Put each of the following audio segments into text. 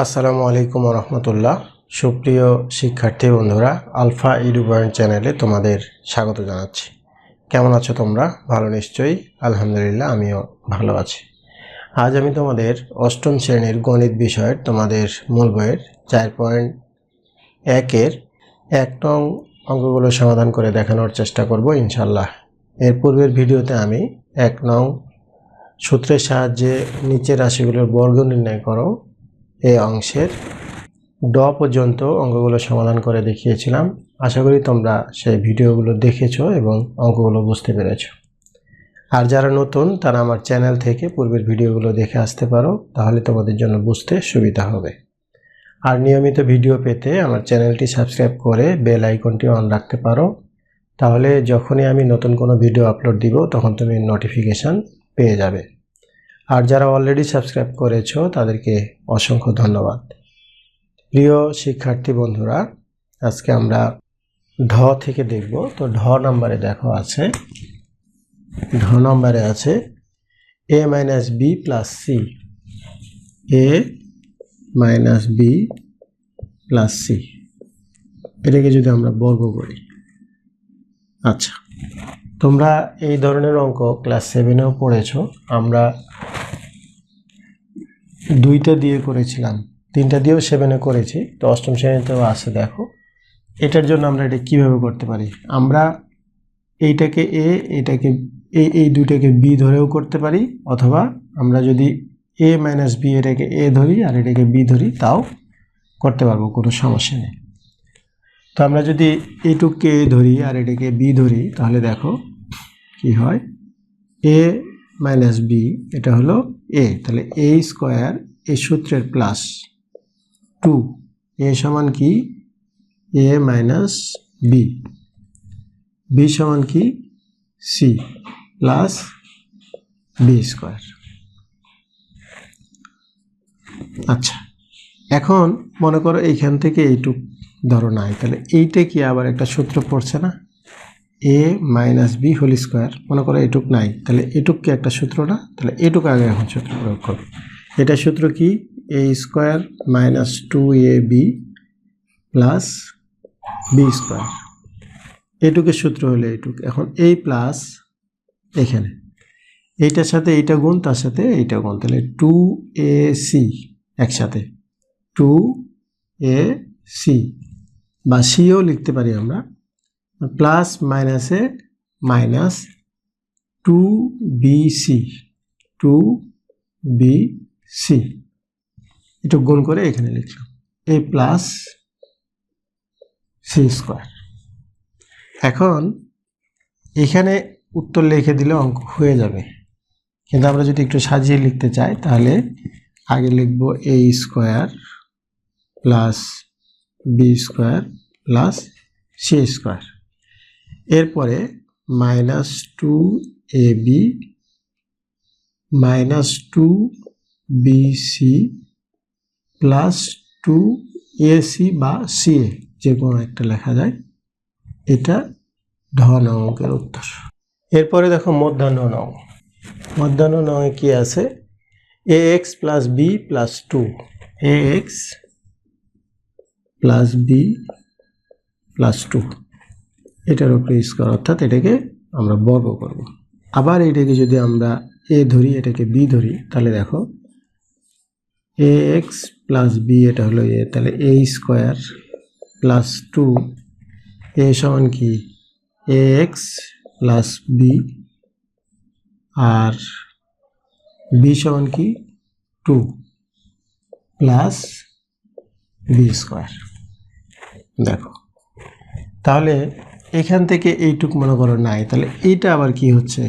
আসসালামু আলাইকুম রহমতুল্লাহ সুপ্রিয় শিক্ষার্থী বন্ধুরা, আলফা ইডুবায়ন চ্যানেলে তোমাদের স্বাগত জানাচ্ছি। কেমন আছো তোমরা? ভালো নিশ্চয়ই? আলহামদুলিল্লাহ, আমিও ভালো আছি। আজ আমি তোমাদের অষ্টম শ্রেণির গণিত বিষয়ের তোমাদের মূল বইয়ের চার পয়েন্ট একের এক নং অঙ্কগুলো সমাধান করে দেখানোর চেষ্টা করব ইনশাল্লাহ এর পূর্বের ভিডিওতে আমি এক নং সূত্রের সাহায্যে নিচের রাশিগুলোর বর্গ নির্ণয় করো। এই অংশের ড পর্যন্ত অঙ্কগুলো সমাধান করে দেখিয়েছিলাম। আশা করি তোমরা সেই ভিডিওগুলো দেখেছ এবং অঙ্কগুলো বুঝতে পেরেছ। আর যারা নতুন, তারা আমার চ্যানেল থেকে পূর্বের ভিডিওগুলো দেখে আসতে পারো, তাহলে তোমাদের জন্য বুঝতে সুবিধা হবে। আর নিয়মিত ভিডিও পেতে আমার চ্যানেলটি সাবস্ক্রাইব করে বেল আইকনটি অন রাখতে পারো। তাহলে যখনই আমি নতুন কোনো ভিডিও আপলোড দিব, তখন তুমি নোটিফিকেশান পেয়ে যাবে। আর যারা অলরেডি সাবস্ক্রাইব করেছ, তাদেরকে অসংখ্য ধন্যবাদ। প্রিয় শিক্ষার্থী বন্ধুরা, আজকে আমরা ঢ থেকে দেখব। তো ঢ নাম্বারে দেখো আছে, ঢ নাম্বারে আছে A minus B plus C A minus B plus C এটাকে যদি আমরা বর্গ করি। আচ্ছা। তোমরা এই ধরনের অঙ্ক ক্লাস সেভেনেও পড়েছো। আমরা দুইটা দিয়ে করেছিলাম, তিনটা দিয়েও সেভেনে করেছি। তো অষ্টম শ্রেণীতেও আছে, দেখো। এটার জন্য আমরা এটা কীভাবে করতে পারি? আমরা এইটাকে এ এটাকে এ এই দুইটাকে বি ধরেও করতে পারি, অথবা আমরা যদি এ মাইনাস বি এটাকে এ ধরি আর এটাকে বি ধরি, তাও করতে পারব, কোনো সমস্যা নেই। তো আমরা যদি এইটুককে এ ধরি আর এটাকে বি ধরি, তাহলে দেখো কি হয়? এ মাইনাস বি এটা হলো এ তাহলে এ স্কোয়ার এ সূত্রের প্লাস টু এ সমান কি? এ মাইনাস বি বি সমান কি? সি প্লাস বি স্কোয়ার আচ্ছা এখন মনে করো এইখান থেকে এইটুক ধরো নাই, তাহলে এইটা কি আবার একটা সূত্র পড়ছে না? A minus B whole square মনে করো এটুক নাই, তাহলে এটুক কি একটা সূত্র না তাহলে এটুক আগে এখন সূত্র প্রয়োগ করো। এটা সূত্র কি? A square minus two A B plus B square এটুকের সূত্র হলো এইটুক এখন এই প্লাস এখানে। এইটার সাথে এইটা গুণ, তার সাথে এইটা গুণ। তাহলে টু এ সি একসাথে। টু এ সি বা সিও লিখতে পারি আমরা প্লাস মাইনাসে minus two B C two B C একটু গুণ করে এখানে লিখলাম। এ প্লাস সি স্কোয়ার এখন এখানে উত্তর লিখে দিলে অঙ্ক হয়ে যাবে। কিন্তু আমরা যদি একটু সাজিয়ে লিখতে চাই, তাহলে আগে লিখব A square plus B square plus C square এরপরে minus two A B minus two B C plus two A C বা সি এ যে কোনো একটা লেখা যায়। এটা ধন অঙ্কের উত্তর। এরপরে দেখো মধ্যাহ্ন নং। মধ্যাহ্ন নঙে কি আছে? A X plus B plus two. A X plus B plus two. এটার উপরে স্কোয়ার অর্থাৎ এটাকে আমরা বর্গ করব। আবার এটাকে যদি আমরা এ ধরি, এটাকে বি ধরি, তাহলে দেখো এ এক্স প্লাস বি এটা হলো এ তাহলে A square plus two A সমান কি? এ এক্স প্লাস বি আর বি সমান কি? টু প্লাস বি স্কোয়ার দেখো, তাহলে এখান থেকে এইটুক মনে করো নাই, তাহলে এইটা আবার কি হচ্ছে?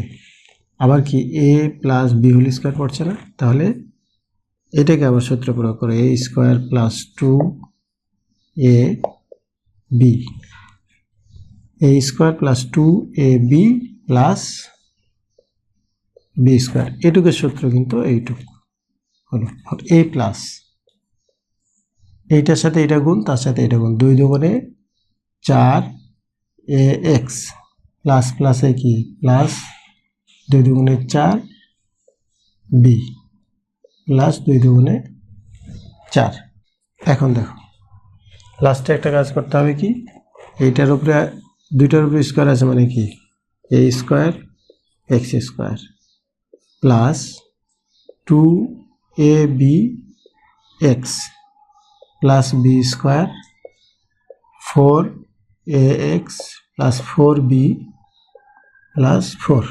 আবার কি A plus B whole square পড়ছে না? তাহলে এটাকে আবার সূত্র প্রয়োগ করে A square plus two A B A square plus two A B plus B square এটুকের সূত্র কিন্তু এইটুক হলো। এ প্লাস এইটার সাথে এটা গুণ, তার সাথে এটা গুণ। দুই দুগুণে চার এ এক্স প্লাস প্লাসে কি? প্লাস দুই দুগুণে চার বি প্লাস দুই দুগুণে চার। এখন দেখো লাস্টে একটা কাজ করতে হবে কি? এইটার উপরে, দুইটার উপরে স্কোয়ার আছে মানে কি? A square X square plus two A B X plus B square four X plus four B plus four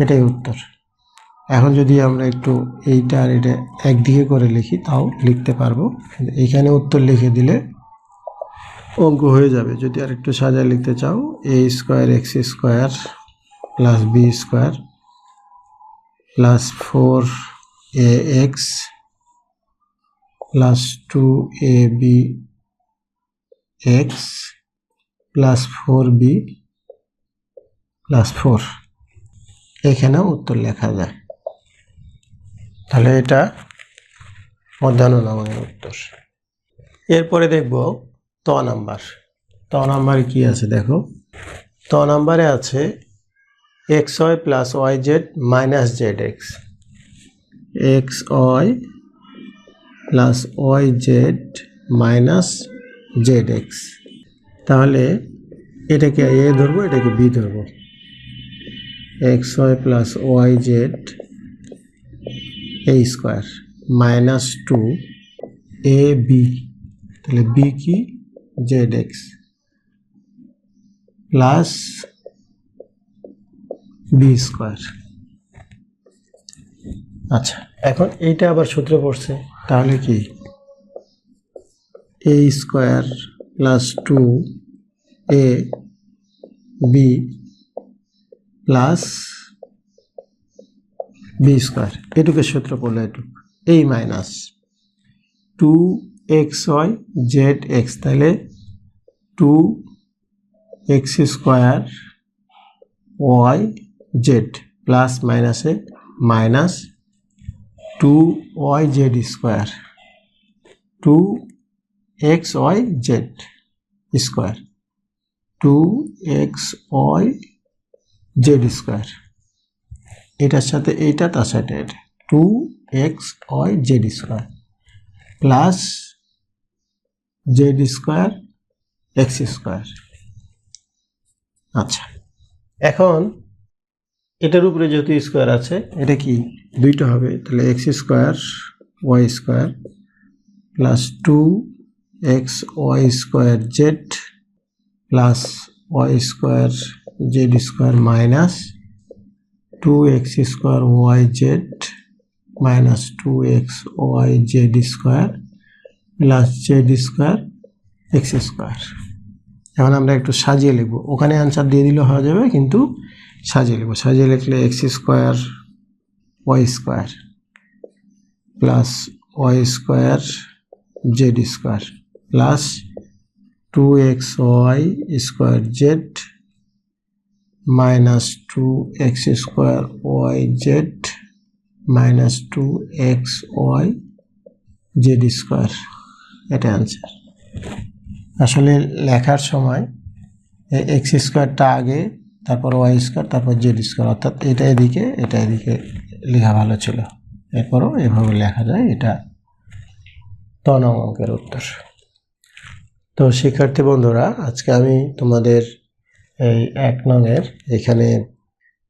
এটাই উত্তর। এখন যদি আমরা একটু এইটা আর এটা একদিকে করে লিখি, তাও লিখতে পারব। এখানে উত্তর লিখে দিলে অঙ্ক হয়ে যাবে। যদি আর একটু সাজায় লিখতে চাও A square X square plus B square plus four A X plus two A B X plus four B plus four. এখানেও উত্তর লেখা যায়। তাহলে এটা মধ্যাহ্ন নামাঙ্গের উত্তর। এরপরে দেখব ত নাম্বার। ত নাম্বারে কি আছে দেখো? ত নাম্বারে আছে X Y plus Y Z minus Z X. X Y plus Y Z minus Z X. তাহলে এটাকে এ ধরবো, এটাকে বি ধরবো। X Y plus Y Z A square minus two A B. তাহলে বি কি? Z X plus B square. আচ্ছা এখন এইটা আবার সূত্রে পড়ছে, তাহলে কি? A square plus two A B plus B square এটুকের সূত্র পড়ল এটুক এই minus two X Y Z X তাহলে two X square Y Z plus মাইনাসে minus two Y Z square two X Y Z square two X Y Z square এটার সাথে এইটা, তার সাথে two X Y Z square plus Z square X square আচ্ছা এখন এটার উপরে যেহেতু স্কোয়ার আছে, এটা কি? দুইটা হবে। তাহলে X square Y square plus two X Y square Z plus Y square Z square minus two X square Y Z minus two X Y Z square plus Z square X square এখন আমরা একটু সাজিয়ে লিখব। ওখানে answer দিয়ে দিলে হয়ে যাবে, কিন্তু সাজিয়ে লিখব। সাজিয়ে লিখলে X square Y square plus Y square Z square plus two X Y square Z minus two X square Y Z minus two X Y Z square এটা অ্যান্সার আসলে লেখার সময় এক্স স্কোয়ারটা আগে, তারপর ওয়াই স্কোয়ার তারপর Z square অর্থাৎ এটা এদিকে এটা এদিকে লেখা ভালো ছিল। এরপরও এভাবে লেখা যায়, এটা ত নং অঙ্কের উত্তর। তো শিক্ষার্থী বন্ধুরা, আজকে আমি তোমাদের এই এক নংয়ের এখানে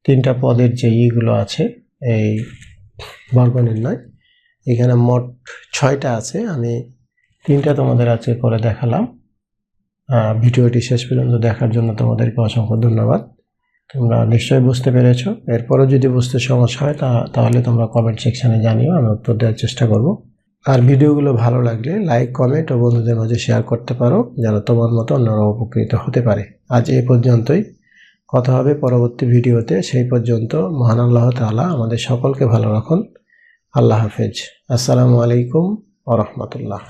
তিনটা পদের যে ইগুলো আছে, এই বর্গ নির্ণয় এখানে মোট ছয়টা আছে। আমি তিনটা তোমাদের আজকে করে দেখালাম। ভিডিওটি শেষ পর্যন্ত দেখার জন্য তোমাদেরকে অসংখ্য ধন্যবাদ। তোমরা নিশ্চয়ই বুঝতে পেরেছ। এরপরও যদি বুঝতে সমস্যা হয় তাহলে তোমরা কমেন্ট সেকশানে জানিও, আমি উত্তর দেওয়ার চেষ্টা করব। আর ভিডিওগুলো ভালো লাগলে লাইক, কমেন্ট ও বন্ধুদের মাঝে শেয়ার করতে পারো, যেন তোমার মতো অন্যরা উপকৃত হতে পারে। আজ এ পর্যন্তই। কথা হবে পরবর্তী ভিডিওতে। সেই পর্যন্ত মহান আল্লাহ তালা আমাদের সকলকে ভালো রাখুন। আল্লাহ হাফেজ। আসসালামু আলাইকুম ওরহমতুল্লাহ